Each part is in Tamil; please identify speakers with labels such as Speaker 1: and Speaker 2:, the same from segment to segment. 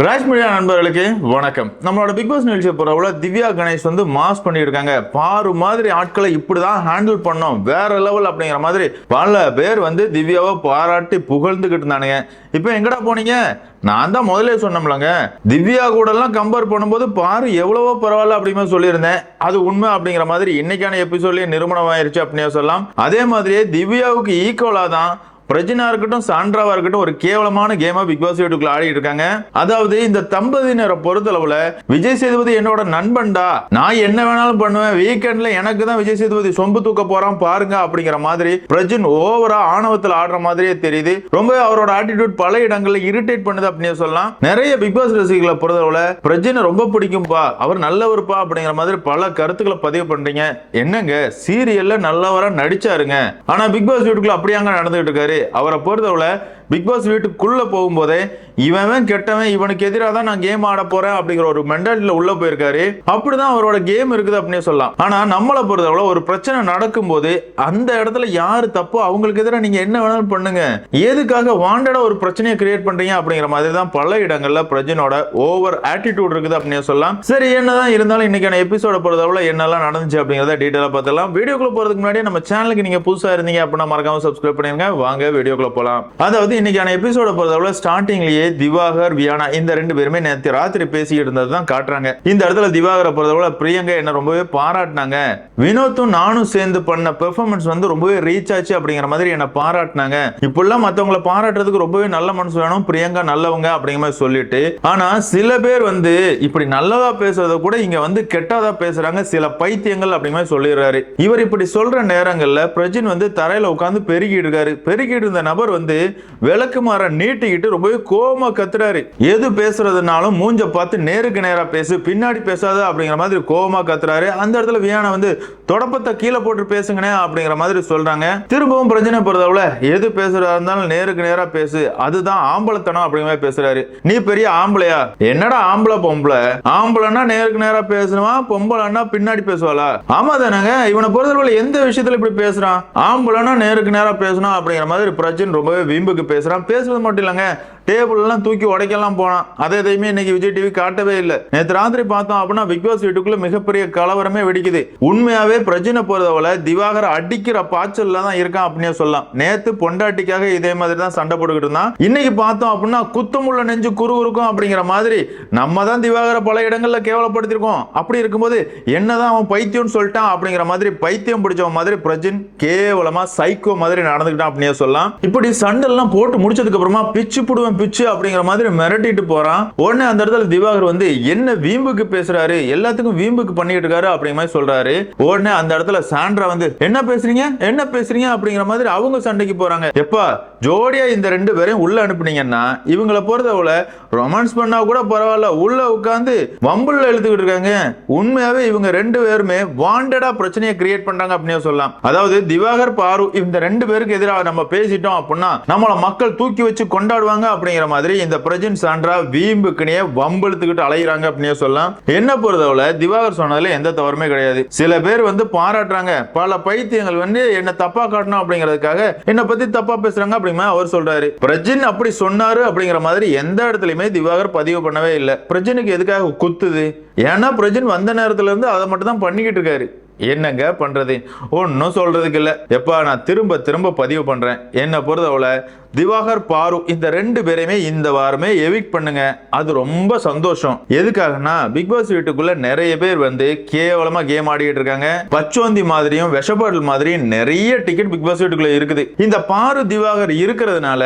Speaker 1: ராஜ் மீடியா நண்பர்களுக்கு வணக்கம். நம்மளோட பிக் பாஸ் நிகழ்ச்சியை பொறுத்தவரை திவ்யா கணேஷ் வந்து மாஸ் பண்ணியிருக்காங்க பாரு மாதிரி ஆட்களை இப்படிதான் ஹேண்டில் பண்ணோம். வேற லெவல் அப்படிங்கிற மாதிரி பல பேர் வந்து திவ்யாவை பாராட்டி புகழ்ந்துகிட்டு இருந்தானுங்க. இப்போ எங்கடா போனீங்க? நான் தான் முதல்ல சொன்னோம்லங்க திவ்யா கூட எல்லாம் கம்பேர் பண்ணும்போது பாரு எவ்வளவோ பரவாயில்ல அப்படிமே சொல்லியிருந்தேன். அது உண்மை அப்படிங்கிற மாதிரி இன்னைக்கான எபிசோட்லயே நிறுவனம் ஆயிருச்சு அப்படின்னு சொல்லலாம். அதே மாதிரியே திவ்யாவுக்கு ஈக்குவலா தான் பிரஜினா இருக்கட்டும் சாண்ட்ராவா இருக்கட்டும் ஒரு கேவலமான கேமா பிக் பாஸ் வீட்டுக்குள்ள ஆடிட்டு இருக்காங்க அதாவது இந்த தம்பதியினரை பொறுத்தளவுல விஜய் சேதுபதி என்னோட நண்பன்டா. நான் என்ன வேணாலும் பண்ணுவேன். வீக்கெண்ட்ல எனக்கு தான் விஜய் சேதுபதி சொம்பு தூக்க போறான் பாருங்க அப்படிங்கிற மாதிரி பிரஜின் ஓவரா ஆணவத்தில் ஆடுற மாதிரியே தெரியுது. ரொம்ப அவரோட ஆட்டிடியூட் பல இடங்கள்ல இரிட்டேட் பண்ணுது அப்படின்னு சொல்லலாம். நிறைய பிக் பாஸ் ரசிகர்களை பொறுத்தளவுல பிரஜினை ரொம்ப பிடிக்கும்பா. அவர் நல்லவருப்பா அப்படிங்கிற மாதிரி பல கருத்துக்களை பதிவு பண்றீங்க. என்னங்க சீரியல்ல நல்லவரா நடிச்சாருங்க. ஆனா பிக் பாஸ் வீட்டுக்குள்ள அப்படியாங்க நடந்துகிட்டு இருக்காரு. அவரை பொறுத்தவரை பிக் பாஸ் வீட்டுக்குள்ளே போகும்போதே இவன் கெட்டவன் இவனுக்கு எதிராக தான் நான் கேம் ஆட போறேன் அப்படிங்கிற ஒரு மென்டாலிட்டியில் உள்ள போயிருக்காரு. அப்படிதான் அவரோட கேம் இருக்குது அப்படின்னு சொல்லலாம். ஆனால் நம்மளை பொறுத்தவரை ஒரு பிரச்சனை நடக்கும்போது அந்த இடத்துல யார் தப்போ அவங்களுக்கு எதிராக நீங்கள் என்ன வேணாலும் பண்ணுங்க. எதுக்காக வாண்டடாக ஒரு பிரச்சனையை கிரியேட் பண்ணுறீங்க அப்படிங்கிற மாதிரி தான் பல இடங்களில் பிரஜனோட ஓவர் ஆட்டிடியூட் இருக்குது அப்படின்னு சொல்லலாம். சரி என்னதான் இருந்தாலும் இன்னைக்கான எபிசோட பொறுத்தவரை என்னெல்லாம் நடந்துச்சு அப்படிங்கிறத டீட்டெயிலாக பார்த்துக்கலாம் வீடியோக்குள்ள போகிறதுக்கு முன்னாடி நம்ம சேனலுக்கு நீங்கள் புதுசாக இருந்தீங்க அப்படின்னா மறக்காம சப்ஸ்கிரைப் பண்ணிருங்க. வாங்க வீடியோக்குள்ள போகலாம் அதாவது இன்னைக்கான எபிசோட பொறுத்தவரை ஸ்டார்டிங்லயே திவாகர் வியானா இந்த ரெண்டு பேருமே நேற்று ராத்திரி பேசிக்கிட்டு இருந்தது தான் காட்டுறாங்க. இந்த இடத்துல திவாகரை பொறுத்தவரை பிரியங்கா என்ன ரொம்பவே பாராட்டினாங்க. வினோத்தும் நானும் சேர்ந்து பண்ண பெர்ஃபார்மன்ஸ் வந்து ரொம்பவே ரீச் ஆச்சு அப்படிங்கிற மாதிரி என்ன பாராட்டினாங்க. இப்பெல்லாம் மத்தவங்களை பாராட்டுறதுக்கு ரொம்பவே நல்ல மனசு வேணும் பிரியங்கா நல்லவங்க அப்படிங்கிற மாதிரி சொல்லிட்டு. ஆனா சில பேர் வந்து இப்படி நல்லதா பேசுறத கூட இங்க வந்து கெட்டதா பேசுறாங்க. சில பைத்தியங்கள் அப்படிங்கிற மாதிரி சொல்லிடுறாரு. இவர் இப்படி சொல்ற நேரங்கள்ல பிரஜின் வந்து தரையில உட்காந்து பெருகிட்டு இருக்காரு. பெருகிட்டு இருந்த நபர் வந்து விளக்குமாற நீட்டிக்கிட்டு ரொம்பவே கோபமா கத்துறாரு. எது பேசுறதுனாலும் மூஞ்ச பார்த்து நேருக்கு நேரா பேசு பின்னாடி பேசாத அப்படிங்கிற மாதிரி கோபமா கத்துறாரு. அந்த இடத்துல வியானா வந்து தொடப்பத்தை கீழே போட்டு பேசுங்கனே அப்படிங்கிற மாதிரி சொல்றாங்க. திரும்பவும் பிரச்சனை பொறுத்தவரை எது பேசுறதா இருந்தாலும் நேருக்கு நேரா பேசு. அதுதான் ஆம்பளத்தனம் அப்படிங்கிற மாதிரி பேசுறாரு. நீ பெரிய ஆம்பளையா? என்னடா ஆம்பளை பொம்பளை? ஆம்பளைன்னா நேருக்கு நேரா பேசணுமா பொம்பளைன்னா பின்னாடி பேசுவாளா? ஆமா தானங்க இவனை பொறுத்தவரை எந்த விஷயத்துல இப்படி பேசுறான்? ஆம்பளைன்னா நேருக்கு நேரா பேசணும் அப்படிங்கிற மாதிரி பிரச்சனை ரொம்பவே வீம்புக்கு பேசுகிறான் பேசுறது மட்டும் இல்லைங்க டேபிள்லாம் தூக்கி உடைக்கலாம் போனான். அதை எதையுமே இன்னைக்கு விஜய் டிவி காட்டவே இல்லை. நேற்று ராத்திரி பார்த்தோம் அப்படின்னா பிக் பாஸ் வீட்டுக்குள்ள மிகப்பெரிய கலவரமே வெடிக்குது. உண்மையாவே பிரச்சனை போறதவள திவாகர் அடிக்கிற பாய்ச்சல்ல தான் இருக்கான் அப்படின்னே சொல்லலாம். நேத்து பொண்டாட்டிக்காக இதே மாதிரி தான் சண்டை போட்டுக்கிட்டு இருந்தான். இன்னைக்கு பார்த்தோம் அப்படின்னா குத்தமுள்ள நெஞ்சு குரு இருக்கும் அப்படிங்கிற மாதிரி நம்ம தான் திவாகர பல இடங்கள்ல கேவலப்படுத்திருக்கோம் அப்படி இருக்கும்போது என்னதான் அவன் பைத்தியம்னு சொல்லிட்டான் அப்படிங்கிற மாதிரி பைத்தியம் பிடிச்சவன் மாதிரி பிரஜின் கேவலமா சைக்கோ மாதிரி நடந்துக்கிட்டான் அப்படின்னே சொல்லலாம். இப்படி சண்டெல்லாம் போட்டு முடிச்சதுக்கு அப்புறமா பிச்சு புடுவேன் பிச்சு அப்படிங்கிற மாதிரி மிரட்டிட்டு போறான். உடனே அந்த இடத்துல திவாகர் வந்து என்ன வீம்புக்கு பேசுறாரு? எல்லாத்துக்கும் வீம்புக்கு பண்ணிட்டு இருக்காரு அப்படிங்கிற மாதிரி சொல்றாரு. உடனே அந்த இடத்துல சாண்ட்ரா வந்து என்ன பேசுறீங்க? என்ன பேசுறீங்க? அப்படிங்கிற மாதிரி அவங்க சண்டைக்கு போறாங்க. எப்பா ஜோடியா இந்த ரெண்டு பேரையும் உள்ள அனுப்புனீங்கன்னா இவங்களை பொறுத்தவரை ரொமான்ஸ் பண்ணா கூட பரவாயில்ல. உள்ள உட்காந்து வம்புல எழுத்துக்கிட்டு இருக்காங்க. உண்மையாவே இவங்க ரெண்டு பேருமே வாண்டடா பிரச்சனையை கிரியேட் பண்றாங்க அப்படின்னு சொல்லலாம். அதாவது திவாகர் பாரு இந்த ரெண்டு பேருக்கு எதிராக நம்ம பேசிட்டோம் அப்படின்னா நம்மள மக்கள் தூக்கி வச்சு கொண்டாடுவாங்க அப்படிங்கிற மாதிரி இந்த பிரஜின் சான்றா வீம்புக்குனே வம்பெழுத்துக்கிட்டு அலையிறாங்க அப்படின்னு சொல்லலாம். என்ன பொறுத்தவரை திவாகர் சொன்னதுல எந்த தவறுமே கிடையாது. சில பேர் வந்து பாராட்டுறாங்க. பல பைத்தியங்கள் வந்து என்ன தப்பா காட்டணும் அப்படிங்கிறதுக்காக என்ன பத்தி தப்பா பேசுறாங்க அப்படிமா அவர் சொல்றாரு. பிரஜின் அப்படி சொன்னாரு அப்படிங்கிற மாதிரி எந்த இடத்துலயுமே திவாகர் பதிவு பண்ணவே இல்லை. பிரஜினுக்கு எதுக்காக குத்துது? ஏன்னா பிரஜின் வந்த நேரத்துல இருந்து அதை மட்டும் தான் பண்ணிக்கிட்டு இருக்காரு. என்னங்க பண்றது? ஒன்றும் சொல்றதுக்கு இல்லை. எப்பா நான் திரும்ப திரும்ப பதிவு பண்றேன். என்னை பொறுத்தவளை திவாகர் பாரு இந்த ரெண்டு பேரையுமே இந்த வாரமே எவிக் பண்ணுங்க. அது ரொம்ப சந்தோஷம். எதுக்காகனா பிக் பாஸ் வீட்டுக்குள்ள நிறைய பேர் வந்து கேவலமா கேம் ஆடிட்டு இருக்காங்க. பச்சோந்தி மாதிரியும் விஷபாடல் மாதிரியும் நிறைய டிக்கெட் பிக் பாஸ் வீட்டுக்குள்ள இருக்குது. இந்த பாரு திவாகர் இருக்கிறதுனால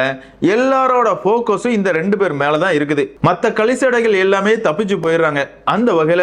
Speaker 1: எல்லாரோட போக்கஸும் இந்த ரெண்டு பேர் மேலதான் இருக்குது. மத்த கலிசடைகள் எல்லாமே தப்பிச்சு போயிடுறாங்க. அந்த வகையில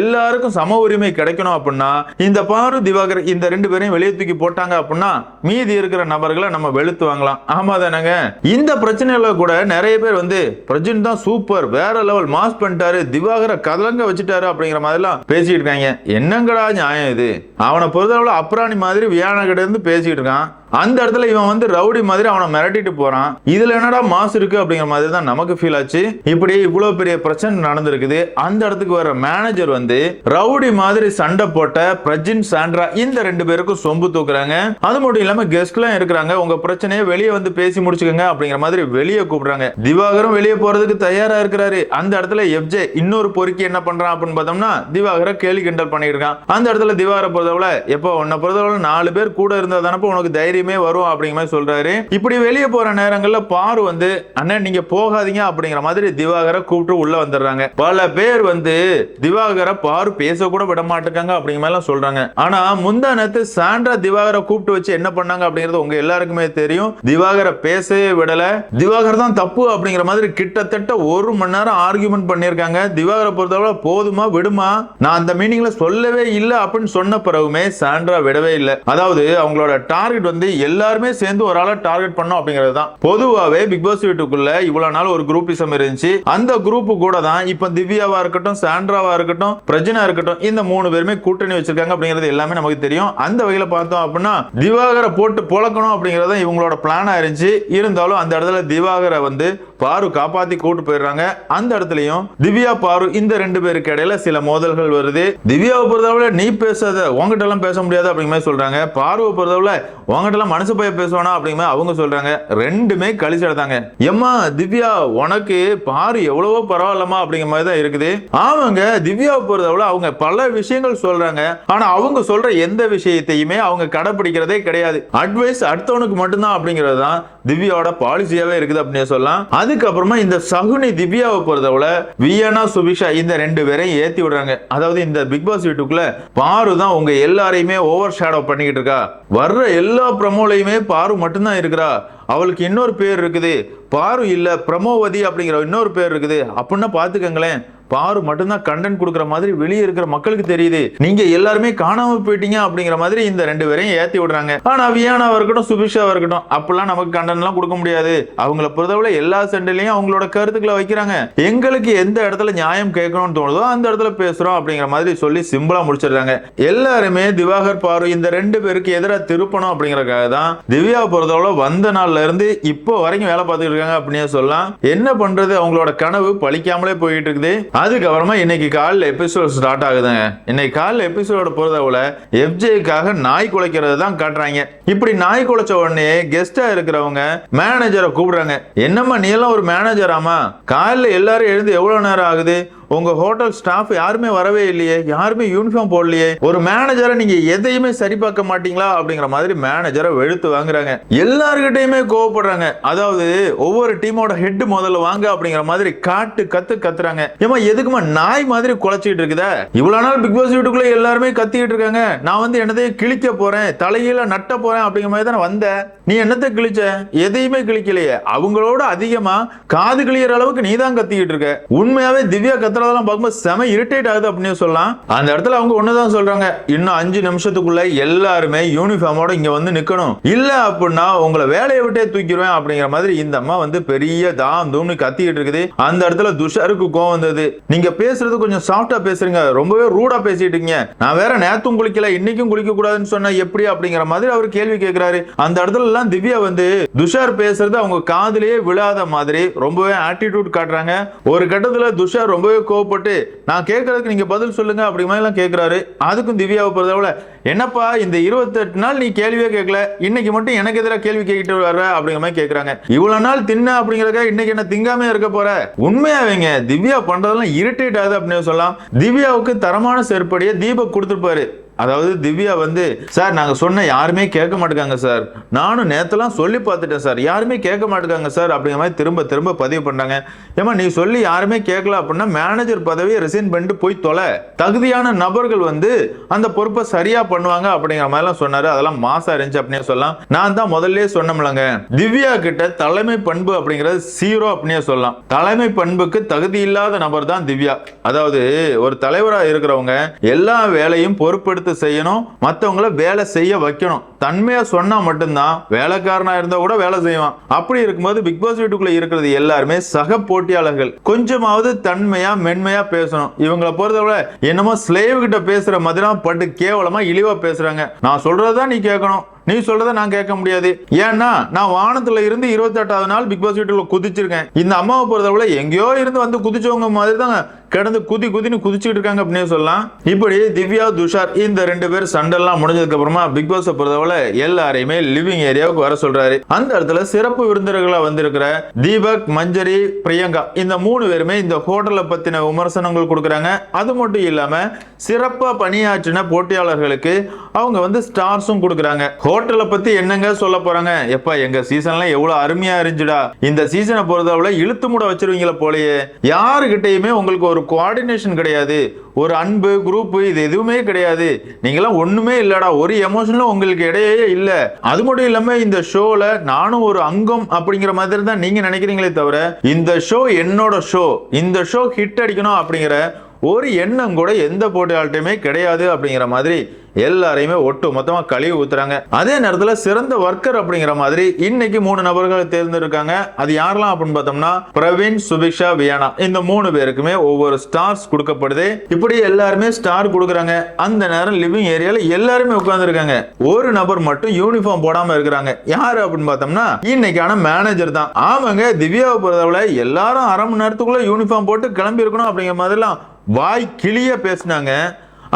Speaker 1: எல்லாருக்கும் சம உரிமை கிடைக்கணும் அப்படின்னா இந்த பாரு திவாகர் இந்த ரெண்டு பேரையும் வெளியே தூக்கி போட்டாங்க அப்படின்னா மீதி இருக்கிற நபர்களை நம்ம வெளுத்து வாங்கலாம். ஆமா தானேங்க இந்த பிரச்சனையில கூட நிறைய பேர் வந்து பிரஜின் தான் சூப்பர் வேற லெவல் மாஸ் பண்ணிட்டாரு திவாகரை கதலங்க வச்சுட்டாரு அப்படிங்கிற மாதிரிலாம் பேசிட்டு இருக்காங்க. என்னங்கடா நியாயம் இது? அவனை பொறுத்தளவுல அப்ராணி மாதிரி வியானகிட்ட இருந்து பேசிட்டு இருக்கான். அந்த இடத்துல இவன் வந்து ரவுடி மாதிரி அவனை மிரட்டிட்டு போறான். இதுல என்னடா மாசு இருக்கு அப்படிங்கிற மாதிரி தான் நமக்கு ஃபீல் ஆச்சு. இப்படி இவ்வளவு பெரிய பிரச்சனை நடந்திருக்குது. அந்த இடத்துக்கு வர மேனேஜர் வந்து ரவுடி மாதிரி சண்டை போட்ட பிரஜின் சாண்ட்ரா இந்த ரெண்டு பேருக்கும் சொம்பு தூக்குறாங்க. அது மட்டும் இல்லாம கெஸ்ட் எல்லாம் இருக்கிறாங்க. உங்க பிரச்சனையை வெளியே வந்து பேசி முடிச்சுக்கோங்க அப்படிங்கிற மாதிரி வெளியே கூப்பிடுறாங்க. திவாகரும் வெளியே போறதுக்கு தயாரா இருக்கிறாரு. அந்த இடத்துல எஃப்ஜே இன்னொரு பொறுக்கி என்ன பண்றான் அப்படின்னு பார்த்தோம்னா திவாகரை கேலி கிண்டல் பண்ணிட்டு இருக்கான். அந்த இடத்துல திவாகரை பொறுத்தவளை எப்போ உன்னை பொறுத்தவளை நாலு பேர் கூட இருந்தா தானப்போ உனக்கு தைரியம் வரும் அப்படிங்கிற மாதிரி சொல்றாரு. இப்படி வெளியே போற நேரங்கள்ல பாரு வந்து அண்ணன் நீங்க போகாதீங்க அப்படிங்கிற மாதிரி திவாகரை கூப்பிட்டு உள்ள வந்துடுறாங்க. பல பேர் வந்து திவாகரை பாரு பேச கூட விட மாட்டேங்காங்க அப்படிங்கிற மாதிரி எல்லாம் சொல்றாங்க. ஆனா முந்தா நேரத்து சாண்ட்ரா திவாகரை கூப்பிட்டு வச்சு என்ன பண்ணாங்க அப்படிங்கிறது உங்க எல்லாருக்குமே தெரியும். திவாகரை பேசவே விடல. திவாகர் தான் தப்பு அப்படிங்கிற மாதிரி கிட்டத்தட்ட ஒரு மணி நேரம் ஆர்கியூமெண்ட் பண்ணியிருக்காங்க. திவாகரை பொறுத்தவரை போதுமா விடுமா? நான் அந்த மீனிங்ல சொல்லவே இல்லை அப்படின்னு சொன்ன பிறகுமே சாண்ட்ரா விடவே இல்லை. அதாவது அவங்களோட டார்கெட் வந்து எல்லாருமே சேர்ந்து ஒரு ஆளை டார்கெட் பண்ணோம் அப்படிங்கிறது தான். பொதுவாகவே பிக் பாஸ் வீட்டுக்குள்ள இவ்வளவு நாள் ஒரு குரூப்பிசம் இருந்துச்சு. அந்த குரூப் கூட தான் இப்ப திவ்யாவா இருக்கட்டும் சாண்ட்ராவா இருக்கட்டும் பிரஜனா இருக்கட்டும் இந்த மூணு பேருமே கூட்டணி வச்சிருக்காங்க அப்படிங்கிறது எல்லாமே நமக்கு தெரியும். அந்த வகையில பார்த்தோம் அப்படின்னா திவாகரை போட்டு புழக்கணும் அப்படிங்கறத இவங்களோட பிளானா இருந்துச்சு. இருந்தாலும் அந்த இடத்துல திவாகரை வந்து பாரு காப்பாத்தி கூட்டு போயிடுறாங்க. அந்த இடத்துலயும் திவ்யா பாரு இந்த ரெண்டு பேருக்கு இடையில சில மோதல்கள் வருது. திவ்யாவை பொறுத்தளவுல நீ பேசாத உங்ககிட்ட எல்லாம் பேச முடியாது அப்படிங்கிற மாதிரி சொல்றாங்க. பாருவை பொறுத்தளவுல உங்ககிட்ட எல்லாம் மனசு போய் பேசுவானா அப்படிங்கிற அவங்க சொல்றாங்க. ரெண்டுமே கழிச்சு எடுத்தாங்க. எம்மா திவ்யா உனக்கு பாரு எவ்வளவோ பரவாயில்லமா அப்படிங்கிற மாதிரி தான் இருக்குது. ஆமாங்க திவ்யாவை பொறுத்தவரை அவங்க பல விஷயங்கள் சொல்றாங்க. ஆனா அவங்க சொல்ற எந்த விஷயத்தையுமே அவங்க கடைபிடிக்கிறதே கிடையாது. அட்வைஸ் அடுத்தவனுக்கு மட்டும்தான் அப்படிங்கிறது தான் திவ்யாவோட பாலிசியாவே இருக்குது அப்படின்னு சொல்லலாம். அதுக்கப்புறமா இந்த சகுனி திவ்யாவை பொறுத்தவரை வியனா சுபிஷா இந்த ரெண்டு பேரையும் ஏத்தி விடுறாங்க. அதாவது இந்த பிக் பாஸ் வீட்டுக்குள்ள பாரு தான் உங்க எல்லாரையுமே ஓவர் ஷேடோ பண்ணிக்கிட்டு இருக்கா. வர்ற எல்லா பிரமோலையுமே பாரு மட்டும்தான் இருக்கிறா. அவளுக்கு இன்னொரு பேர் இருக்குது. பாரு இல்லை பிரமோவதி அப்படிங்கிற இன்னொரு பேர் இருக்குது. அப்படின்னா பார்த்துக்கங்களேன். பாரு மட்டும்தான் கண்டென்ட் கொடுக்குற மாதிரி வெளியே இருக்கிற மக்களுக்கு தெரியுது. நீங்க எல்லாருமே காணாம போயிட்டீங்க அப்படிங்கிற மாதிரி இந்த ரெண்டு பேரையும் ஏத்தி விடுறாங்க. ஆனா வியானாவா இருக்கட்டும் சுபிஷாவா இருக்கட்டும் அப்பெல்லாம் நமக்கு கண்டென்ட் எல்லாம் கொடுக்க முடியாது. அவங்கள பொறுத்தவரை எல்லா சண்டையிலையும் அவங்களோட கருத்துக்களை வைக்கிறாங்க. எங்களுக்கு எந்த இடத்துல நியாயம் கேட்கணும்னு தோணுதோ அந்த இடத்துல பேசுறோம் அப்படிங்கிற மாதிரி சொல்லி சிம்பிளா முடிச்சிடுறாங்க. எல்லாருமே திவாகர் பாரு இந்த ரெண்டு பேருக்கு எதிராக திருப்பணும் அப்படிங்கறக்காக தான் திவ்யா பொறுத்தவரை வந்த நாள்ல இருந்து இப்போ வரைக்கும் வேலை பார்த்துட்டு இருக்காங்க அப்படின்னே சொல்லலாம். என்ன பண்றது? அவங்களோட கனவு பழிக்காமலே போயிட்டு இருக்குது. அதுக்கப்புறமா இன்னைக்கு காலைல எபிசோட் ஸ்டார்ட் ஆகுதுங்க. இன்னைக்கு காலில் எபிசோட போகிறதவுல எஃப்ஜேக்காக நாய் குலைக்கிறது தான் காட்டுறாங்க. இப்படி நாய் குலைச்ச உடனே கெஸ்டா இருக்கிறவங்க மேனேஜரை கூப்பிடுறாங்க. என்னம்மா நீ எல்லாம் ஒரு மேனேஜராமா காலில் எல்லாரும் எழுந்து எவ்வளோ நேரம் ஆகுது? உங்க ஹோட்டல் ஸ்டாஃப் யாருமே வரவே இல்லையே யாருமே யூனிஃபார்ம் போடலையே. ஒரு மேனேஜரை நீங்க எதையுமே சரி பார்க்க மாட்டீங்களா? அப்படிங்கிற மாதிரி மேனேஜரை வெளுத்து வாங்குறாங்க. எல்லாருக்கிட்டையுமே கோவப்படுறாங்க. அதாவது ஒவ்வொரு டீமோட ஹெட் முதல்ல வாங்க அப்படிங்கிற மாதிரி காட்டு கத்து கத்துறாங்க. ஏமா எதுக்குமா நாய் மாதிரி குலைச்சிட்டு இருக்குதா? இவ்வளவு நாள் பிக் பாஸ் வீட்டுக்குள்ள எல்லாருமே கத்திக்கிட்டு இருக்காங்க. நான் வந்து என்னதையும் கிழிக்க போறேன் தலையில நட்ட போறேன் அப்படிங்கிற மாதிரி தானே வந்தேன் நீ என்னத்தை கிழிச்ச? எதையுமே கிழிக்கலையே. அவங்களோட அதிகமா காது கிளியற அளவுக்கு நீ தான் கத்திக்கிட்டு இருக்க. உண்மையாவே திவ்யா சொல்றதெல்லாம் பார்க்கும்போது செம இரிட்டேட் ஆகுது அப்படின்னு சொல்லலாம். அந்த இடத்துல அவங்க ஒண்ணுதான் சொல்றாங்க. இன்னும் அஞ்சு நிமிஷத்துக்குள்ள எல்லாருமே யூனிஃபார்மோட இங்க வந்து நிக்கணும். இல்ல அப்படின்னா உங்களை வேலையை விட்டே தூக்கிடுவேன் அப்படிங்கிற மாதிரி இந்த அம்மா வந்து பெரிய தாம் தூம்னு கத்திக்கிட்டு இருக்குது. அந்த இடத்துல துஷாருக்கு கோவம் வந்தது. நீங்க பேசுறது கொஞ்சம் சாஃப்டா பேசுறீங்க. ரொம்பவே ரூடா பேசிட்டு இருக்கீங்க. நான் வேற நேத்தும் குளிக்கல இன்னைக்கும் குளிக்க கூடாதுன்னு சொன்னா எப்படி அப்படிங்கிற மாதிரி அவர் கேள்வி கேட்கிறாரு அந்த இடத்துல எல்லாம் திவ்யா வந்து துஷார் பேசுறது அவங்க காதுலயே விழாத மாதிரி ரொம்பவே ஆட்டிடியூட் காட்டுறாங்க. ஒரு கட்டத்துல துஷார் ரொம்பவே கோவப்பட்டு நான் கேட்கறதுக்கு நீங்க பதில் சொல்லுங்க அப்படி மாதிரிலாம் எல்லாம் கேட்கிறாரு. அதுக்கும் திவ்யாவை பொறுத்தவரை என்னப்பா இந்த இருபத்தெட்டு நாள் நீ கேள்வியே கேட்கல. இன்னைக்கு மட்டும் எனக்கு எதிராக கேள்வி கேட்டுட்டு வர்ற? அப்படிங்கிற மாதிரி கேட்கறாங்க. இவ்வளவு நாள் தின்ன அப்படிங்கறத இன்னைக்கு என்ன திங்காமே இருக்க போற? உண்மையாவீங்க திவ்யா பண்றதெல்லாம் இரிட்டேட் ஆகுது அப்படின்னு சொல்லலாம். திவ்யாவுக்கு தரமான செருப்படியை தீபக் கொடுத்துருப்பாரு. அதாவது திவ்யா வந்து சார் நாங்கள் சொன்ன யாருமே கேட்க மாட்டேங்காங்க சார். நானும் நேற்றுலாம் சொல்லி பார்த்துட்டேன் சார். யாருமே கேட்க மாட்டேங்காங்க சார் அப்படிங்கிற மாதிரி திரும்ப திரும்ப பதிவு பண்ணாங்க ஏமா நீ சொல்லி யாருமே கேட்கல அப்படின்னா மேனேஜர் பதவியை ரிசைன் பண்ணிட்டு போய் தொலை. தகுதியான நபர்கள் வந்து அந்த பொறுப்பை சரியா பண்ணுவாங்க அப்படிங்கிற மாதிரிலாம் சொன்னார். அதெல்லாம் மாசா இருந்துச்சு அப்படின்னே சொல்லலாம். நான் தான் முதல்ல சொன்னோம்லங்க. திவ்யா கிட்ட தலைமை பண்பு அப்படிங்கிறது சீரோ அப்படின்னே சொல்லலாம். தலைமை பண்புக்கு தகுதி இல்லாத நபர் தான் திவ்யா. அதாவது ஒரு தலைவராக இருக்கிறவங்க எல்லா வேலையும் பொறுப்பெடுத்து செய்யணும் மற்றவங்கள வேலை செய்ய வைக்கணும். தன்மையா சொன்னா மட்டும்தான் வேலைக்காரனா இருந்தா கூட வேலை செய்வான். அப்படி இருக்கும்போது பிக் பாஸ் வீட்டுக்குள்ள இருக்கிறது எல்லாருமே சக போட்டியாளர்கள். கொஞ்சமாவது தன்மையா மென்மையா பேசணும். இவங்களை பொறுத்தவரை என்னமோ ஸ்லேவ் கிட்ட பேசுற மாதிரி பட்டு கேவலமா இழிவா பேசுறாங்க. நான் சொல்றதுதான் நீ கேட்கணும். நீ சொல்றத நான் கேட்க முடியாது. ஏன்னா நான் வானத்துல இருந்து இருபத்தெட்டாவது நாள் பிக் பாஸ் வீட்டுல குதிச்சிருக்கேன். இந்த அம்மாவை பொறுத்தவரை எங்கேயோ இருந்து வந்து குதிச்சவங்க மாதிரி தான் கிடந்து குதி குதின்னு குதிச்சுட்டு இருக்காங்க அப்படின்னு சொல்லலாம். இப்படி திவ்யா துஷார் இந்த ரெண்டு பேர் சண்டெல்லாம் முடிஞ்சதுக்கு அப்புறமா பிக் பாஸ் பொறுத்தவரை எல்லாரையுமே லிவிங் ஏரியாவுக்கு வர சொல்றாரு. அந்த இடத்துல சிறப்பு விருந்தினர்களா வந்திருக்கிற தீபக் மஞ்சரி பிரியங்கா இந்த மூணு பேருமே இந்த ஹோட்டலை பத்தின விமர்சனங்கள் கொடுக்குறாங்க. அது மட்டும் இல்லாம சிறப்பா பணியாற்றின போட்டியாளர்களுக்கு அவங்க வந்து ஸ்டார்ஸும் கொடுக்குறாங்க. ஹோட்டலை பத்தி என்னங்க சொல்ல போறாங்க? எப்பா எங்க சீசன்லாம் எவ்வளவு அருமையா இருந்துச்சுடா. இந்த சீசனை பொறுத்தவரை இழுத்து மூட வச்சிருவீங்களா போலயே. யாருகிட்டயுமே உங்களுக்கு ஒரு கோஆர்டினேஷன் கிடையாது. ஒரு அன்பு குரூப்பு இது எதுவுமே கிடையாது. நீங்களாம் ஒன்றுமே இல்லைடா. ஒரு எமோஷனும் உங்களுக்கு இடையே இல்லை. அது மட்டும் இல்லாமல் இந்த ஷோவில் நானும் ஒரு அங்கம் அப்படிங்கிற மாதிரி தான் நீங்கள் நினைக்கிறீங்களே தவிர இந்த ஷோ என்னோட ஷோ இந்த ஷோ ஹிட் அடிக்கணும் அப்படிங்கிற ஒரு எண்ணம் கூட எந்த போட்டியாளர்கிட்டையுமே கிடையாது அப்படிங்கிற மாதிரி எல்லாரையுமே ஒட்டு மொத்தமாக கழுவி ஊத்துறாங்க. அதே நேரத்தில் சிறந்த ஒர்க்கர் அப்படிங்கிற மாதிரி இன்னைக்கு மூணு நபர்கள் தேர்ந்தெடுக்காங்க. அது யாரெல்லாம் அப்படின்னு பார்த்தோம்னா பிரவீன் சுபிக்ஷா வியானா. இந்த மூணு பேருக்குமே ஒவ்வொரு ஸ்டார்ஸ் கொடுக்கப்படுது. இப்படி எல்லாருமே ஸ்டார் கொடுக்குறாங்க. அந்த நேரம் லிவிங் ஏரியால எல்லாருமே உட்கார்ந்துருக்காங்க. ஒரு நபர் மட்டும் யூனிஃபார்ம் போடாம இருக்கிறாங்க. யாரு அப்படின்னு பார்த்தோம்னா இன்னைக்கான மேனேஜர் தான். ஆமாங்க திவ்யாவை பொறுத்தவரை எல்லாரும் அரை மணி நேரத்துக்குள்ள யூனிஃபார்ம் போட்டு கிளம்பி இருக்கணும் அப்படிங்கிற மாதிரிலாம் வாய் கிளிய பேசினாங்க.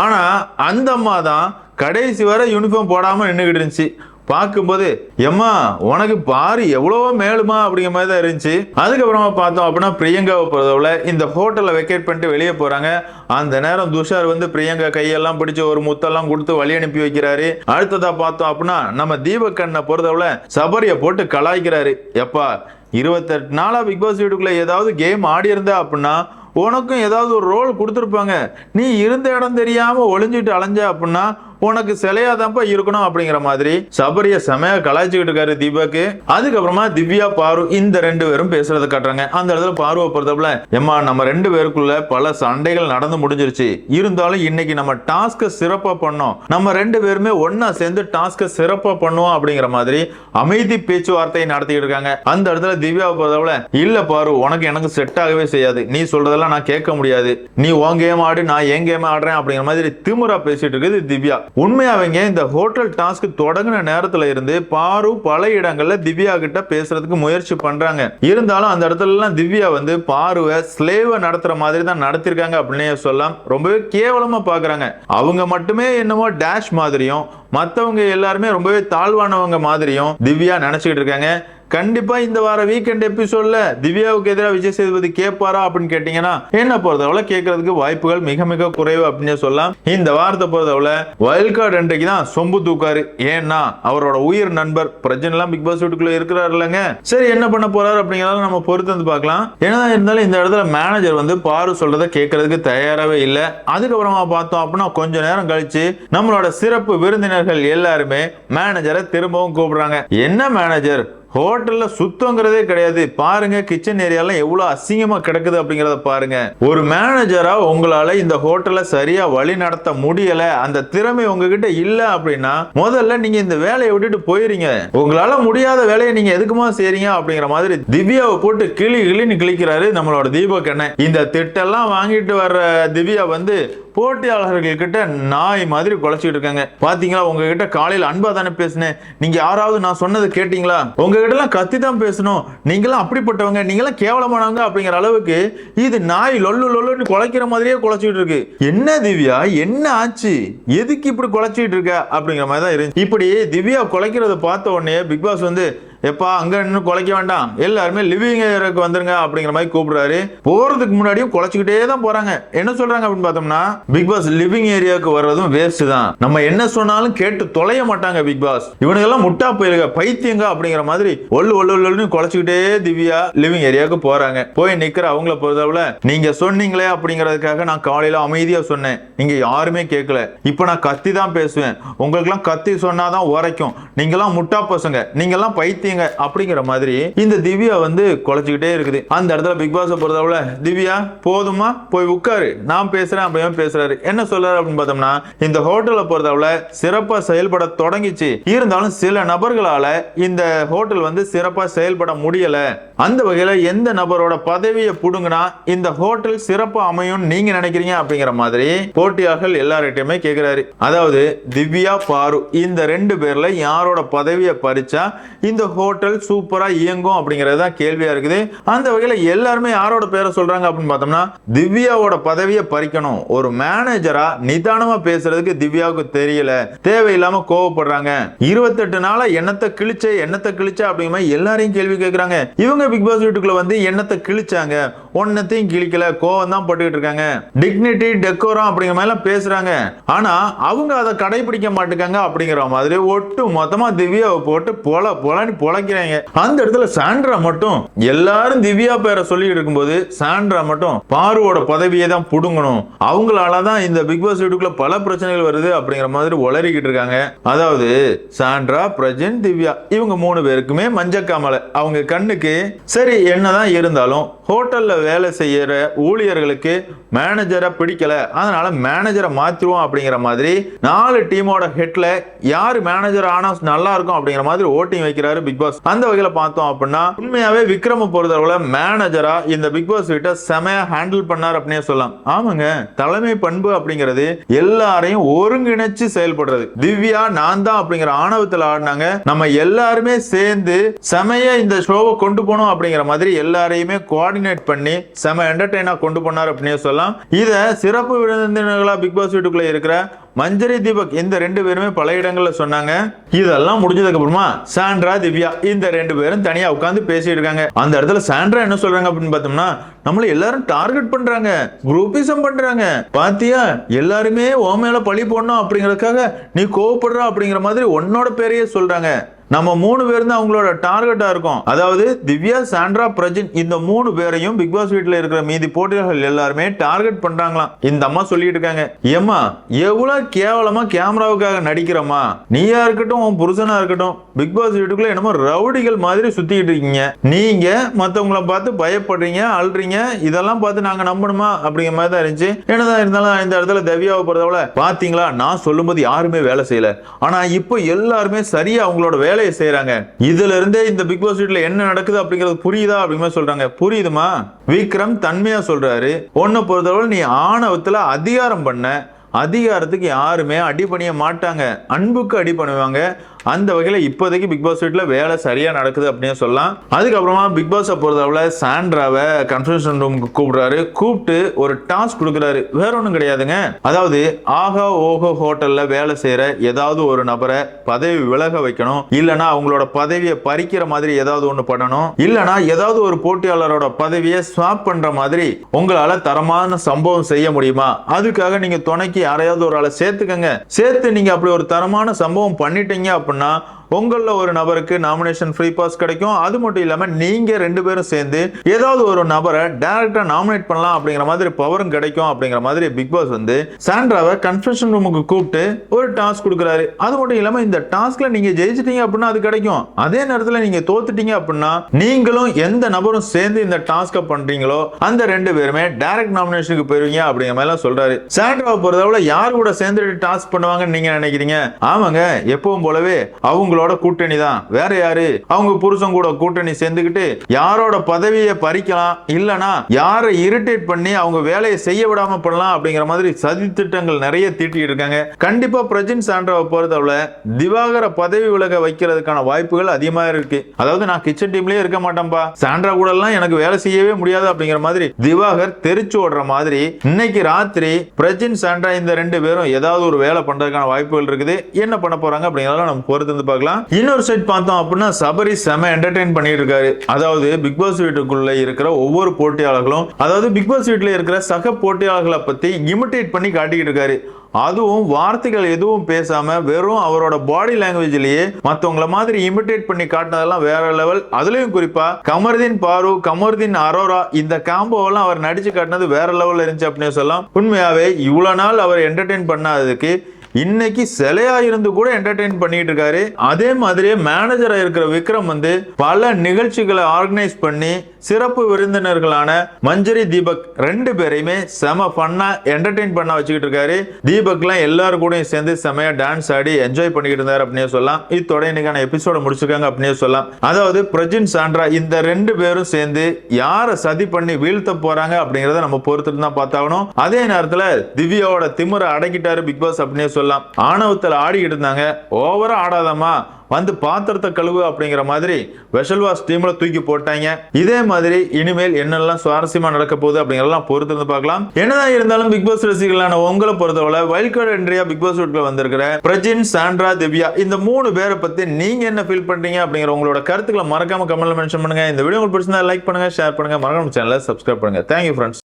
Speaker 1: ஆனால் அந்த அம்மா தான் கடைசி வரை யூனிஃபார்ம் போடாமல் நின்றுக்கிட்டு இருந்துச்சு. பார்க்கும்போது எம்மா உனக்கு பாரு எவ்வளவோ மேலுமா? அப்படிங்கிற மாதிரி தான் இருந்துச்சு. அதுக்கப்புறமா பார்த்தோம் அப்படின்னா பிரியங்காவை பொறுத்தவரை இந்த ஹோட்டலில் வெக்கேட் பண்ணிட்டு வெளியே போகிறாங்க அந்த நேரம் துஷார் வந்து பிரியங்கா கையெல்லாம் பிடிச்சி ஒரு முத்தெல்லாம் கொடுத்து வழி அனுப்பி வைக்கிறாரு. அடுத்ததா பார்த்தோம் அப்படின்னா நம்ம தீபக் கண்ணை பொறுத்தவரை சபரியை போட்டு கலாய்க்கிறாரு. எப்பா இருபத்தெட்டு நாளாக பிக் பாஸ் வீட்டுக்குள்ளே ஏதாவது கேம் ஆடி இருந்தா அப்படின்னா உனக்கும் ஏதாவது ஒரு ரோல் கொடுத்துருப்பாங்க. நீ இருந்த இடம் தெரியாமல் ஒளிஞ்சிட்டு அலைஞ்ச அப்படின்னா உனக்கு சிலையாதான்ப்பா இருக்கணும் அப்படிங்கிற மாதிரி சபரிய செமையா கலாய்ச்சிக்கிட்டு இருக்காரு தீபக்கு. அதுக்கப்புறமா திவ்யா பாரு இந்த ரெண்டு பேரும் பேசுறதை காட்டுறாங்க. அந்த இடத்துல பார்வை பொறுத்தப்பல எம்மா நம்ம ரெண்டு பேருக்குள்ள பல சண்டைகள் நடந்து முடிஞ்சிருச்சு. இருந்தாலும் இன்னைக்கு நம்ம டாஸ்க சிறப்பா பண்ணோம். நம்ம ரெண்டு பேருமே ஒன்னா சேர்ந்து டாஸ்க சிறப்பா பண்ணுவோம் அப்படிங்கிற மாதிரி அமைதி பேச்சுவார்த்தையை நடத்திட்டு இருக்காங்க. அந்த இடத்துல திவ்யா பொறுத்தப்பல இல்ல பாரு உனக்கு எனக்கு செட் ஆகவே செய்யாது. நீ சொல்றதெல்லாம் நான் கேட்க முடியாது. நீ உன் கேம் ஆடு நான் என் கேம் ஆடுறேன் அப்படிங்கிற மாதிரி திமுறா பேசிட்டு இருக்குது திவ்யா. உண்மையாவங்க இந்த ஹோட்டல் டாஸ்க் தொடங்கின நேரத்துல இருந்து பாரு பல இடங்கள்ல திவ்யா கிட்ட பேசுறதுக்கு முயற்சி பண்றாங்க. இருந்தாலும் அந்த இடத்துல எல்லாம் திவ்யா வந்து பாருவை ஸ்லேவை நடத்துற மாதிரி தான் நடத்திருக்காங்க அப்படின்னே சொல்லலாம். ரொம்பவே கேவலமா பாக்குறாங்க. அவங்க மட்டுமே என்னமோ டேஷ் மாதிரியும் மத்தவங்க எல்லாருமே ரொம்பவே தாழ்வானவங்க மாதிரியும் திவ்யா நினைச்சுக்கிட்டு இருக்காங்க. கண்டிப்பா இந்த வார வீக்கெண்ட் எபிசோட்ல திவ்யாவுக்கு எதிராக விஜய் சேதுபதி கேட்பாரா அப்படின்னு கேட்டீங்கன்னா என்ன பொறுத்தவரை கேட்கறதுக்கு வாய்ப்புகள் மிக மிக குறைவு அப்படின்னு சொல்லலாம். இந்த வாரத்தை பொறுத்தவரை வைல்ட் கார்டு அன்றைக்கு தான் சொம்பு தூக்காரு. ஏன்னா அவரோட உயிர் நண்பர் பிரஜன் பிக் பாஸ் வீட்டுக்குள்ள இருக்கிறாரு இல்லைங்க சரி என்ன பண்ண போறாரு அப்படிங்கிறத நம்ம பொறுத்து வந்து பார்க்கலாம். என்னதான் இருந்தாலும் இந்த இடத்துல மேனேஜர் வந்து பாரு சொல்றதை கேட்கறதுக்கு தயாராகவே இல்லை. அதுக்கப்புறமா பார்த்தோம் அப்படின்னா கொஞ்ச நேரம் கழிச்சு நம்மளோட சிறப்பு விருந்தினர்கள் எல்லாருமே மேனேஜரை திரும்பவும் கூப்பிடுறாங்க. என்ன மேனேஜர் ஹோட்டல்ல சுத்தங்கிறதே கிடையாது. பாருங்க கிச்சன் ஏரியாலாம் எவ்வளவு அசிங்கமா கிடக்குது அப்படிங்கறத பாருங்க. ஒரு மேனேஜரா உங்களால இந்த ஹோட்டலை சரியா வழி நடத்த முடியல அந்த திறமை உங்ககிட்ட இல்ல அப்படின்னா முதல்ல நீங்க இந்த வேலையை விட்டுட்டு போயிருங்க. உங்களால முடியாத வேலையை நீங்க எதுக்குமா செய்றீங்க அப்படிங்கிற மாதிரி திவ்யாவை போட்டு கிளி கிளின்னு கிளிக்கிறாரு நம்மளோட தீபக் என்ன இந்த திட்டெல்லாம் வாங்கிட்டு வர்ற திவ்யா வந்து போட்டியாளர்கள் கிட்ட நாய் மாதிரி குலைச்சிட்டு இருக்காங்க. பாத்தீங்களா? உங்ககிட்ட காலையில அன்பா தானே பேசினேன். நீங்க யாராவது நான் சொன்னதை கேட்டீங்களா? உங்ககிட்ட எல்லாம் கத்தி தான் பேசணும். நீங்களாம் அப்படிப்பட்டவங்க நீங்களாம் கேவலமானவங்க அப்படிங்கிற அளவுக்கு இது நாய் லொல்லு லொல்லுன்னு குலைக்கிற மாதிரியே குலைச்சிட்டு இருக்கு. என்ன திவ்யா? என்ன ஆச்சு? எதுக்கு இப்படி குலைச்சிட்டு இருக்க? அப்படிங்கிற மாதிரி தான் இருக்கு இப்படி திவ்யா குலைக்கிறத பார்த்த உடனே பிக் பாஸ் வந்து எப்பா அங்க நின்று குலைக்க வேண்டாம். எல்லாருமே லிவிங் ஏரியாவுக்கு வந்துருங்க அப்படிங்கிற மாதிரி கூப்பிடுறாரு. போறதுக்கு முன்னாடியும் குலைச்சிக்கிட்டே தான் போறாங்க. என்ன சொல்றாங்க அப்படின்னு பார்த்தோம்னா பிக் பாஸ் லிவிங் ஏரியாவுக்கு வர்றதும் வேஸ்ட் தான். நம்ம என்ன சொன்னாலும் கேட்டு தொலைய மாட்டாங்க பிக் பாஸ் இவனுக்கெல்லாம் முட்டா போயிருக்க பைத்தியங்க அப்படிங்கிற மாதிரி ஒல்லு ஒல்லு ஒல்லுன்னு குலைச்சிக்கிட்டே திவ்யா லிவிங் ஏரியாவுக்கு போறாங்க. போய் நிக்கிற அவங்கள பொறுத்தவரை நீங்க சொன்னீங்களே அப்படிங்கிறதுக்காக நான் காலையில அமைதியா சொன்னேன். நீங்க யாருமே கேட்கல இப்போ நான் கத்தி தான் பேசுவேன். உங்களுக்குலாம் கத்தி சொன்னாதான் உரைக்கும். நீங்கெல்லாம் முட்டா பசங்க. நீங்கள்லாம் பைத்தியம் சேர்த்தீங்க அப்படிங்கிற மாதிரி இந்த திவ்யா வந்து குலைச்சிக்கிட்டே இருக்குது. அந்த இடத்துல பிக் பாஸ் பொறுத்தவரை திவ்யா போதுமா? போய் உட்காரு. நான் பேசுறேன் அப்படின்னு பேசுறாரு. என்ன சொல்றாரு அப்படின்னு பார்த்தோம்னா இந்த ஹோட்டலை பொறுத்தவரை சிறப்பா செயல்பட தொடங்கிச்சு. இருந்தாலும் சில நபர்களால இந்த ஹோட்டல் வந்து சிறப்பா செயல்பட முடியல. அந்த வகையில எந்த நபரோட பதவியை புடுங்கினா இந்த ஹோட்டல் சிறப்பா அமையும் நீங்க நினைக்கிறீங்க அப்படிங்கிற மாதிரி போட்டியாளர்கள் எல்லார்கிட்டயுமே கேக்குறாரு. அதாவது திவ்யா பாரு இந்த ரெண்டு பேர்ல யாரோட பதவியை பறிச்சா இந்த ஹோட்டல் சூப்பரா இயங்கும் அப்படிங்கிறது தான் கேள்வியா இருக்குது. அந்த வகையில் எல்லாருமே யாரோட பேரை சொல்றாங்க அப்படின்னு பார்த்தோம்னா திவ்யாவோட பதவியை பறிக்கணும். ஒரு மேனேஜரா நிதானமா பேசுறதுக்கு திவ்யாவுக்கு தெரியல. தேவையில்லாம கோவப்படுறாங்க. இருபத்தெட்டு நாளா எண்ணத்தை கிழிச்ச எண்ணத்தை கிழிச்ச அப்படிங்கிற மாதிரி எல்லாரையும் கேள்வி கேட்கறாங்க இவங்க பிக் பாஸ் வீட்டுக்குள்ள வந்து எண்ணத்தை கிழிச்சாங்க? ஒன்னத்தையும் கிழிக்கல கோவம் தான் போட்டுக்கிட்டு இருக்காங்க. டிக்னிட்டி டெக்கோரம் அப்படிங்கிற மாதிரி எல்லாம் பேசுறாங்க. ஆனா அவங்க அதை கடைபிடிக்க மாட்டேங்காங்க அப்படிங்கிற மாதிரி ஒட்டு மொத்தமா திவ்யாவை போட்டு பொல பொலன்னு பொழைக்கிறாங்க. அந்த இடத்துல சாண்ட்ரா மட்டும் எல்லாரும் திவ்யா பேரை சொல்லிட்டு இருக்கும்போது சாண்ட்ரா மட்டும் பாருவோட பதவியை தான் புடுங்கணும். அவங்களால தான் இந்த பிக் பாஸ் வீட்டுக்குள்ள பல பிரச்சனைகள் வருது அப்படிங்கிற மாதிரி உளறிக்கிட்டு இருக்காங்க. அதாவது சாண்ட்ரா பிரஜன் திவ்யா இவங்க மூணு பேருக்குமே மஞ்சக்காமலை. அவங்க கண்ணுக்கு சரி என்னதான் இருந்தாலும் ஹோட்டல்ல வேலை செய்கிற ஊழியர்களுக்கு மேனேஜரை பிடிக்கல. அதனால மேனேஜரை மாத்திருவோம் அப்படிங்கிற மாதிரி நாலு டீமோட ஹெட்ல யார் மேனேஜர் ஆனால் நல்லா இருக்கும் அப்படிங்கிற மாதிரி ஓட்டிங் வைக்கிறாரு பிக் பாஸ் அந்த வகையில் பார்த்தோம் அப்படின்னா உண்மையாவே விக்ரம பொறுத்தவரை மேனேஜரா இந்த பிக் பாஸ் கிட்ட செமையா ஹேண்டில் பண்ணார் அப்படின்னே சொல்லலாம். ஆமாங்க தலைமை பண்பு அப்படிங்கிறது எல்லாரையும் ஒருங்கிணைச்சு செயல்படுறது. திவ்யா நான் தான் அப்படிங்கிற ஆணவத்தில் ஆடினாங்க. நம்ம எல்லாருமே சேர்ந்து செமையா இந்த ஷோவை கொண்டு போனோம் அப்படிங்கிற மாதிரி எல்லாரையுமே கோஆர்டினேட் பண்ணி செம என்டர்டெயினாக கொண்டு போனார் அப்படின்னே சொல்லலாம். இதை சிறப்பு விருந்தினர்களாக பிக் பாஸ் வீட்டுக்குள்ள இருக்கிற மஞ்சரி தீபக் இந்த ரெண்டு பேருமே பல இடங்களில் சொன்னாங்க. இதெல்லாம் முடிஞ்சதுக்கு அப்புறமா சாண்ட்ரா திவ்யா இந்த ரெண்டு பேரும் தனியாக உட்காந்து பேசிட்டு இருக்காங்க. அந்த இடத்துல சாண்ட்ரா என்ன சொல்றாங்க அப்படின்னு பார்த்தோம்னா நம்மள எல்லாரும் டார்கெட் பண்றாங்க குரூப்பிசம் பண்றாங்க. பாத்தியா எல்லாருமே ஓ மேல பழி போடணும் அப்படிங்கறதுக்காக நீ கோவப்படுற அப்படிங்கிற மாதிரி உன்னோட பேரையே சொல்றாங்க. நம்ம மூணு பேர் தான் அவங்களோட டார்கெட்டா இருக்கும். அதாவது திவ்யா சாண்ட்ரா பிரஜின் இந்த மூணு பேரையும் பிக் பாஸ் வீட்டில் இருக்கிற மீதி போட்டியாளர்கள் எல்லாருமே டார்கெட் பண்றாங்களாம். இந்த அம்மா சொல்லிட்டு இருக்காங்க. ஏம்மா எவ்வளவு கேவலமா கேமராவுக்காக நடிக்கிறம்மா? நீயா இருக்கட்டும் உன் புருஷனா இருக்கட்டும் பிக் பாஸ் வீட்டுக்குள்ள என்னமோ ரவுடிகள் மாதிரி சுத்திக்கிட்டு இருக்கீங்க. நீங்க மற்றவங்கள பார்த்து பயப்படுறீங்க அழுறீங்க இதெல்லாம் பார்த்து நாங்க நம்பணுமா? அப்படிங்கிற மாதிரி தான் இருந்துச்சு. என்னதான் இருந்தாலும் இந்த இடத்துல திவ்யாவை பொறுத்தவரை பாத்தீங்களா? நான் சொல்லும்போது யாருமே வேலை செய்யல. ஆனா இப்போ எல்லாருமே சரியா அவங்களோட வேலை வேலையை செய்யறாங்க இதுல இருந்தே இந்த பிக் பாஸ் வீட்டுல என்ன நடக்குது அப்படிங்கிறது புரியுதா அப்படிங்கிற சொல்றாங்க. புரியுதுமா? விக்ரம் தன்மையா சொல்றாரு. உன்னை பொறுத்தவரை நீ ஆணவத்துல அதிகாரம் பண்ண அதிகாரத்துக்கு யாருமே அடி பண்ணிய மாட்டாங்க. அன்புக்கு அடி பண்ணுவாங்க அந்த வகையில் இப்போதைக்கு பிக் பாஸ் வீட்டில் வேலை சரியாக நடக்குது அப்படின்னு சொல்லலாம். அதுக்கப்புறமா பிக் பாஸை பொறுத்தளவில் சாண்ட்ராவை கன்ஃபரன்ஸ் ரூமுக்கு கூப்பிடுறாரு. கூப்பிட்டு ஒரு டாஸ்க் கொடுக்குறாரு. வேற ஒன்றும் கிடையாதுங்க. அதாவது ஆகா ஓஹோ ஹோட்டலில் வேலை செய்கிற ஏதாவது ஒரு நபரை பதவி விலக வைக்கணும். இல்லைன்னா அவங்களோட பதவியை பறிக்கிற மாதிரி ஏதாவது ஒன்று பண்ணணும். இல்லைன்னா ஏதாவது ஒரு போட்டியாளரோட பதவியை ஸ்வாப் பண்ணுற மாதிரி உங்களால் தரமான சம்பவம் செய்ய முடியுமா? அதுக்காக நீங்கள் துணைக்கு யாரையாவது ஒரு ஆளை சேர்த்துக்கங்க. சேர்த்து நீங்கள் அப்படி ஒரு தரமான சம்பவம் பண்ணிட்டீங்க அப்படின்னா சொன்னா உங்களில் ஒரு நபருக்கு நாமினேஷன் ஃப்ரீ பாஸ் கிடைக்கும். அது மட்டும் இல்லாமல் நீங்கள் ரெண்டு பேரும் சேர்ந்து ஏதாவது ஒரு நபரை டேரெக்டாக நாமினேட் பண்ணலாம் அப்படிங்கிற மாதிரி பவரும் கிடைக்கும் அப்படிங்கிற மாதிரி பிக் பாஸ் வந்து சாண்ட்ராவை கன்ஃபெஷன் ரூமுக்கு கூப்பிட்டு ஒரு டாஸ்க் கொடுக்குறாரு. அது மட்டும் இல்லாமல் இந்த டாஸ்க்ல நீங்கள் ஜெயிச்சிட்டீங்க அப்படின்னா அது கிடைக்கும். அதே நேரத்தில் நீங்கள் தோத்துட்டீங்க அப்படின்னா நீங்களும் எந்த நபரும் சேர்ந்து இந்த டாஸ்க்கை பண்ணுறீங்களோ அந்த ரெண்டு பேருமே டேரக்ட் நாமினேஷனுக்கு போயிருவீங்க அப்படிங்கிற மாதிரிலாம் சொல்கிறாரு சாண்ட்ராவை பொறுத்தளவில் யார் கூட சேர்ந்து டாஸ்க் பண்ணுவாங்கன்னு நீங்கள் நினைக்கிறீங்க? ஆமாங்க எப்பவும் போலவே அவங்களோட கூட்டணி தான். வேற யாரு? அவங்க புருஷன் கூட கூட்டணி சேர்ந்துக்கிட்டு யாரோட பதவியை பறிக்கலாம் இல்லனா யாரை இரிட்டேட் பண்ணி அவங்க வேலையை செய்ய விடாம பண்ணலாம் அப்படிங்கிற மாதிரி சதி திட்டங்கள் நிறைய தீட்டிட்டு இருக்காங்க. கண்டிப்பா பிரஜின் சாண்ட்ராவை பொறுத்தவரை திவாகர பதவி விலக வைக்கிறதுக்கான வாய்ப்புகள் அதிகமா இருக்கு. அதாவது நான் கிச்சன் டீம்லயே இருக்க மாட்டேன்பா. சாண்ட்ரா கூட எல்லாம் எனக்கு வேலை செய்யவே முடியாது அப்படிங்கிற மாதிரி திவாகர் தெரிச்சு ஓடுற மாதிரி இன்னைக்கு ராத்திரி பிரஜின் சாண்ட்ரா இந்த ரெண்டு பேரும் ஏதாவது ஒரு வேலை பண்றதுக்கான வாய்ப்புகள் இருக்குது. என்ன பண்ண போறாங்க அப்படிங்கிறத நம்ம பொறுத்து வந்து பார்க்கலாம். இன்னொரு சைட் பார்த்தோம் அப்படின்னா சபரி செம என்டர்டைன் பண்ணிட்டு இருக்காரு அதாவது பிக் பாஸ் வீட்டுக்குள்ள இருக்கிற ஒவ்வொரு போட்டியாளர்களும் அதாவது பிக் பாஸ் வீட்டில் இருக்கிற சக போட்டியாளர்களை பத்தி இமிட்டேட் பண்ணி காட்டிக்கிட்டு இருக்காரு. அதுவும் வார்த்தைகள் எதுவும் பேசாம வெறும் அவரோட பாடி லாங்குவேஜ்லயே மத்தவங்கள மாதிரி இமிட்டேட் பண்ணி காட்டினதெல்லாம் வேற லெவல் அதுலயும் குறிப்பா கமர்தீன் பாரு கமர்தீன் அரோரா இந்த காம்போவெல்லாம் அவர் நடிச்சு காட்டினது வேற லெவல்ல இருந்துச்சு அப்படின்னு சொல்லலாம். உண்மையாவே இவ்வளவு நாள் அவர் என்டர்டெயின் பண்ணாததுக்கு இன்னைக்கு சிலையா இருந்து கூட என்டர்டெயின் பண்ணிட்டு இருக்காரு. அதே மாதிரியே மேனேஜரா இருக்கிற விக்ரம் வந்து பல நிகழ்ச்சிகளை ஆர்கனைஸ் பண்ணி சிறப்பு விருந்தினர்களான மஞ்சரி தீபக் ரெண்டு பேரையுமே செம ஃபன்னா என்டர்டெயின் பண்ண வச்சுக்கிட்டு இருக்காரு. தீபக்லாம் எல்லாரும் கூடயும் சேர்ந்து செமையா டான்ஸ் ஆடி என்ஜாய் பண்ணிக்கிட்டு இருந்தாரு அப்படின்னு சொல்லலாம். இத்தோட இன்னைக்கான எபிசோட முடிச்சிருக்காங்க அப்படின்னு சொல்லலாம். அதாவது பிரஜின் சாண்ட்ரா இந்த ரெண்டு பேரும் சேர்ந்து யாரை சதி பண்ணி வீழ்த்த போறாங்க அப்படிங்கறத நம்ம பொறுத்துட்டு தான் பார்த்தாகணும். அதே நேரத்துல திவ்யாவோட திமுறை அடக்கிட்டாரு பிக் பாஸ் அப்படின்னு சொல்லலாம். ஆணவத்தில் ஆடிக்கிட்டு இருந்தாங்க ஓவரா ஆடாதம்மா. வந்து பாத்திரத்தை கழுவு அப்படிங்கிற மாதிரி வெஷல்வாஸ் டீம்ல தூக்கி போட்டாங்க. இதே மாதிரி இனிமேல் என்னெல்லாம் சுவாரஸ்யமா நடக்க போகுது அப்படிங்கறதெல்லாம் பொறுத்து இருந்து பார்க்கலாம். என்னதான் இருந்தாலும் பிக் பாஸ் ரசிகர்களான உங்களை பொறுத்தவரை வைல்ட் கார்டு என்ட்ரியா பிக் பாஸ் வீட்டுல வந்திருக்கிற பிரஜின் சாண்ட்ரா திவ்யா இந்த மூணு பேரை பத்தி நீங்க என்ன ஃபீல் பண்றீங்க அப்படிங்கிற உங்களோட கருத்துக்களை மறக்காம கமெண்ட்ல மென்ஷன் பண்ணுங்க. இந்த வீடியோ உங்களுக்கு பிடிச்சிருந்தா லைக் பண்ணுங்க ஷேர் பண்ணுங்க. மறக்காம சேனலை சப்ஸ்கிரைப் பண்ணுங்க. Thank you friends